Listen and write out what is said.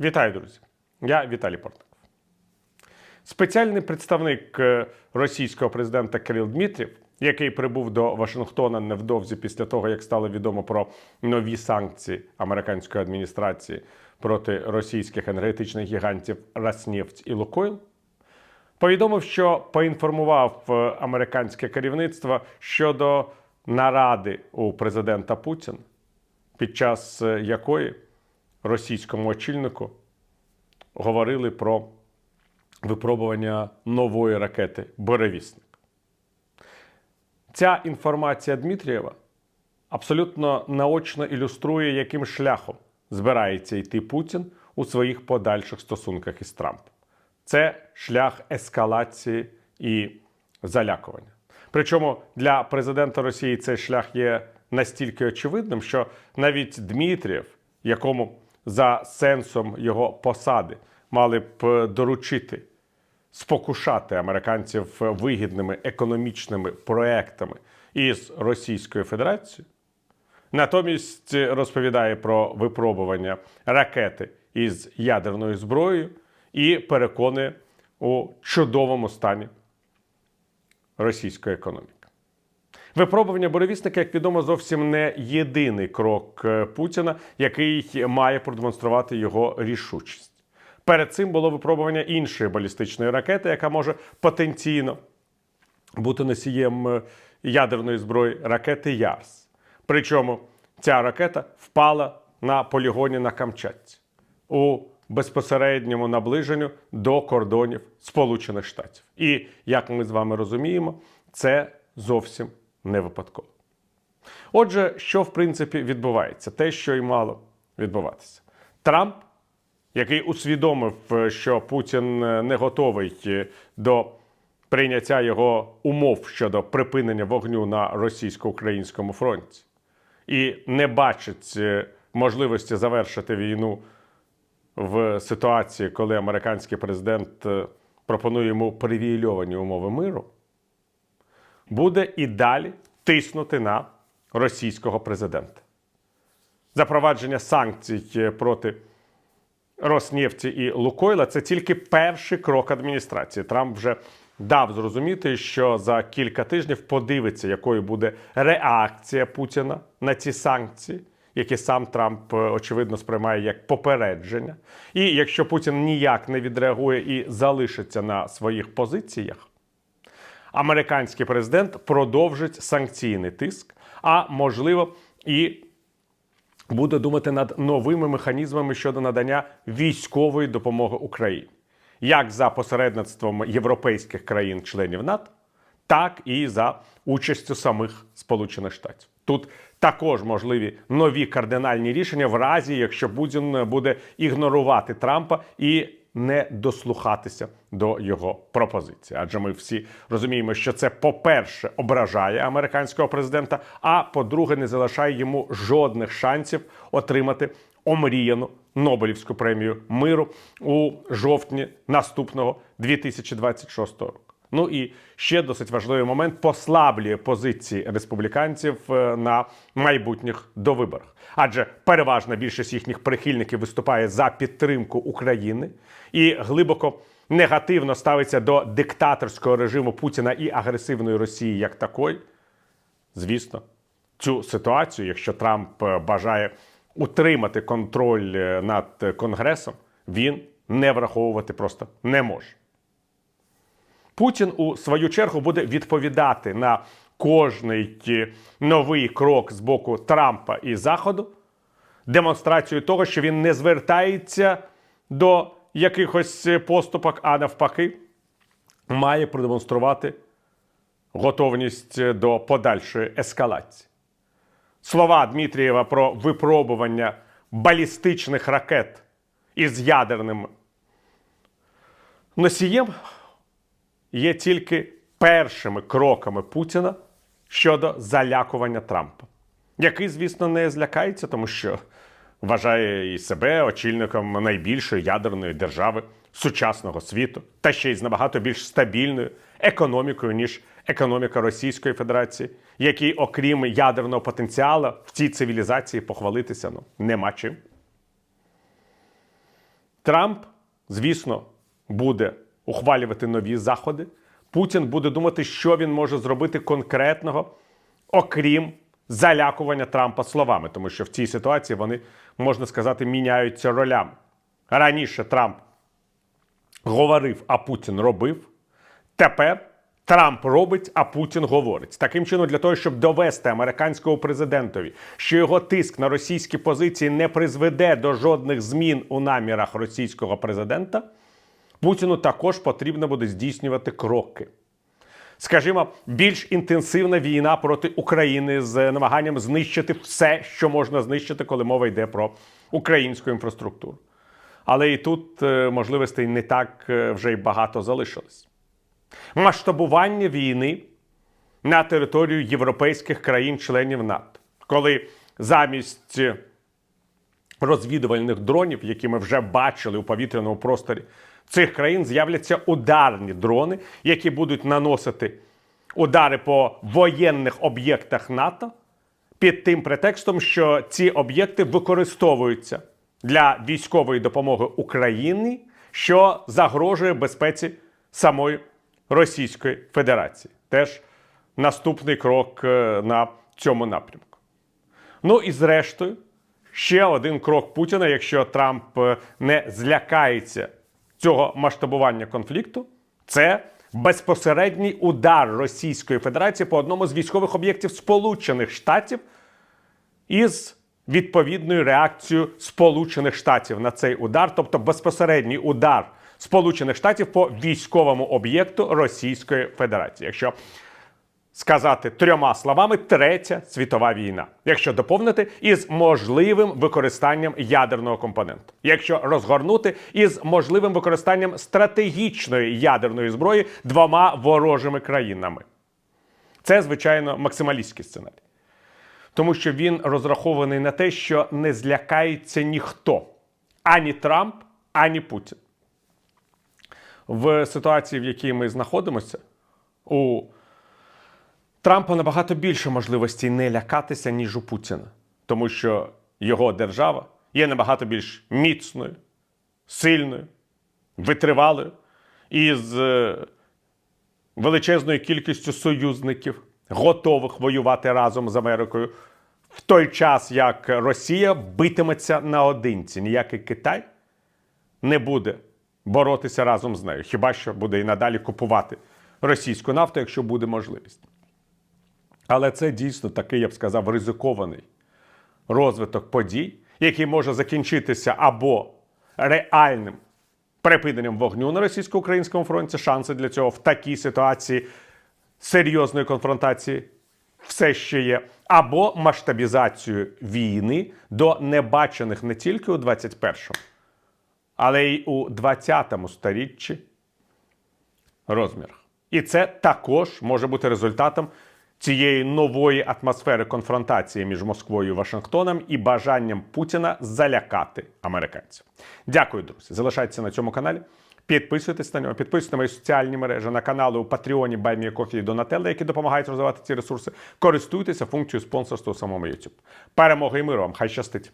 Вітаю, друзі! Я Віталій Портников. Спеціальний представник е, російського президента Кирил Дмитрів, який прибув до Вашингтона невдовзі після того, як стало відомо про нові санкції американської адміністрації проти російських енергетичних гігантів Роснефть і Лукойл, повідомив, що поінформував е, американське керівництво щодо наради у президента Путіна, під час е, якої російському очільнику говорили про випробування нової ракети Буревісник. Ця інформація Дмитрієва абсолютно наочно ілюструє, яким шляхом збирається йти Путін у своїх подальших стосунках із Трампом. Це шлях ескалації і залякування. Причому для президента Росії цей шлях є настільки очевидним, що навіть Дмитрієв, якому за сенсом його посади мали б доручити спокушати американців вигідними економічними проектами із Російською Федерацією, натомість розповідає про випробування ракети із ядерною зброєю і переконує у чудовому стані російської економіки. Випробування буревісника, як відомо, зовсім не єдиний крок е, Путіна, який має продемонструвати його рішучість. Перед цим було випробування іншої балістичної ракети, яка може потенційно бути носієм е, ядерної зброї ракети Ярс. Причому ця ракета впала на полігоні на Камчатці у безпосередньому наближенню до кордонів Сполучених Штатів. І як ми з вами розуміємо, це зовсім не випадково. Отже, що в принципі відбувається? Те, що й мало відбуватися. Трамп, який усвідомив, що Путін не готовий до прийняття його умов щодо припинення вогню на російсько-українському фронті, і не бачить е, можливості завершити війну в ситуації, коли американський президент е, пропонує йому привілейовані умови миру, буде і далі тиснути на російського президента. Запровадження санкцій проти Роснефті і Лукойла це тільки перший крок адміністрації. Трамп вже дав зрозуміти, що за кілька тижнів подивиться, якою буде реакція Путіна на ці санкції, які сам Трамп е, очевидно сприймає як попередження. І якщо Путін ніяк не відреагує і залишиться на своїх позиціях, американський президент продовжить санкційний тиск, а можливо і буде думати над новими механізмами щодо надання військової допомоги Україні, як за посередництвом європейських країн-членів НАТО, так і за участю самих Сполучених Штатів. Тут також можливі нові кардинальні рішення в разі, якщо Путін буде ігнорувати Трампа і не дослухатися до його пропозиції. Адже ми всі розуміємо, що це, по-перше, ображає американського президента, а по-друге, не залишає йому жодних шансів отримати омріяну Нобелівську премію миру у жовтні наступного 2026 року. Ну і ще досить важливий момент послаблює позиції республіканців е, на майбутніх довиборах. Адже переважна більшість їхніх прихильників виступає за підтримку України і глибоко негативно ставиться до диктаторського режиму Путіна і агресивної Росії як такої. Звісно, цю ситуацію, якщо Трамп е, бажає утримати контроль е, над Конгресом, він не враховувати просто не може. Путін у свою чергу буде відповідати на кожний новий крок з боку Трампа і Заходу, демонстрацією того, що він не звертається до якихось поступок, а навпаки, має продемонструвати готовність до подальшої ескалації. Слова Дмитрієва про випробування балістичних ракет із ядерним носієм є тільки першими кроками Путіна щодо залякування Трампа, який, звісно, не злякається, тому що вважає і себе очільником найбільшої ядерної держави сучасного світу, та ще й з набагато більш стабільною економікою, ніж економіка Російської Федерації, якій, окрім ядерного потенціалу, в цій цивілізації похвалитися ну, нема чим. Трамп, звісно, буде ухвалювати нові заходи. Путін буде думати, що він може зробити конкретного, окрім залякування Трампа словами, тому що в цій ситуації вони, можна сказати, міняються ролями. Раніше Трамп говорив, а Путін робив. Тепер Трамп робить, а Путін говорить. Таким чином, для того, щоб довести американському президентові, що його тиск на російські позиції не призведе до жодних змін у намірах російського президента, Путіну також потрібно буде здійснювати кроки. Скажімо, більш інтенсивна війна проти України з намаганням знищити все, що можна знищити, коли мова йде про українську інфраструктуру. Але і тут е, можливостей не так е, вже й багато залишилось. Масштабування війни на територію європейських країн-членів НАТО, коли замість розвідувальних дронів, які ми вже бачили у повітряному просторі цих країн, з'являться ударні дрони, які будуть наносити удари по воєнних об'єктах НАТО під тим претекстом, що ці об'єкти використовуються для військової допомоги Україні, що загрожує безпеці самої Російської Федерації. Теж наступний крок е, на цьому напрямку. Ну і зрештою, ще один крок Путіна, якщо Трамп е, не злякається цього масштабування конфлікту, це безпосередній удар Російської Федерації по одному з військових об'єктів Сполучених Штатів із відповідною реакцією Сполучених Штатів на цей удар, тобто безпосередній удар Сполучених Штатів по військовому об'єкту Російської Федерації. Якщо сказати трьома словами, третя світова війна, якщо доповнити із можливим використанням ядерного компоненту, якщо розгорнути із можливим використанням стратегічної ядерної зброї двома ворожими країнами. Це, звичайно, максималістський сценарій. Тому що він розрахований на те, що не злякається ніхто ані Трамп, ані Путін. В ситуації, в якій ми знаходимося, у Трампа набагато більше можливостей не лякатися, ніж у Путіна, тому що його держава є набагато більш міцною, сильною, витривалою і з е, величезною кількістю союзників, готових воювати разом з Америкою, в той час як Росія битиметься наодинці. Ніякий Китай не буде боротися разом з нею, хіба що буде і надалі купувати російську нафту, якщо буде можливість. Але це дійсно такий, я б сказав, ризикований розвиток подій, який може закінчитися або реальним припиненням вогню на російсько-українському фронті. Шанси для цього в такій ситуації серйозної конфронтації все ще є, або масштабізацією війни до небачених не тільки у 21-му, але й у 20-му сторіччі розмірах. І це також може бути результатом цієї нової атмосфери конфронтації між Москвою і Вашингтоном і бажанням Путіна залякати американців. Дякую, друзі. Залишайтеся на цьому каналі. Підписуйтесь на нього, підписуйтесь на мої соціальні мережі, на канали у Патреоні, Баймія Кофі і Донателла, які допомагають розвивати ці ресурси. Користуйтеся функцією спонсорства у самому YouTube. Перемоги і миру вам! Хай щастить!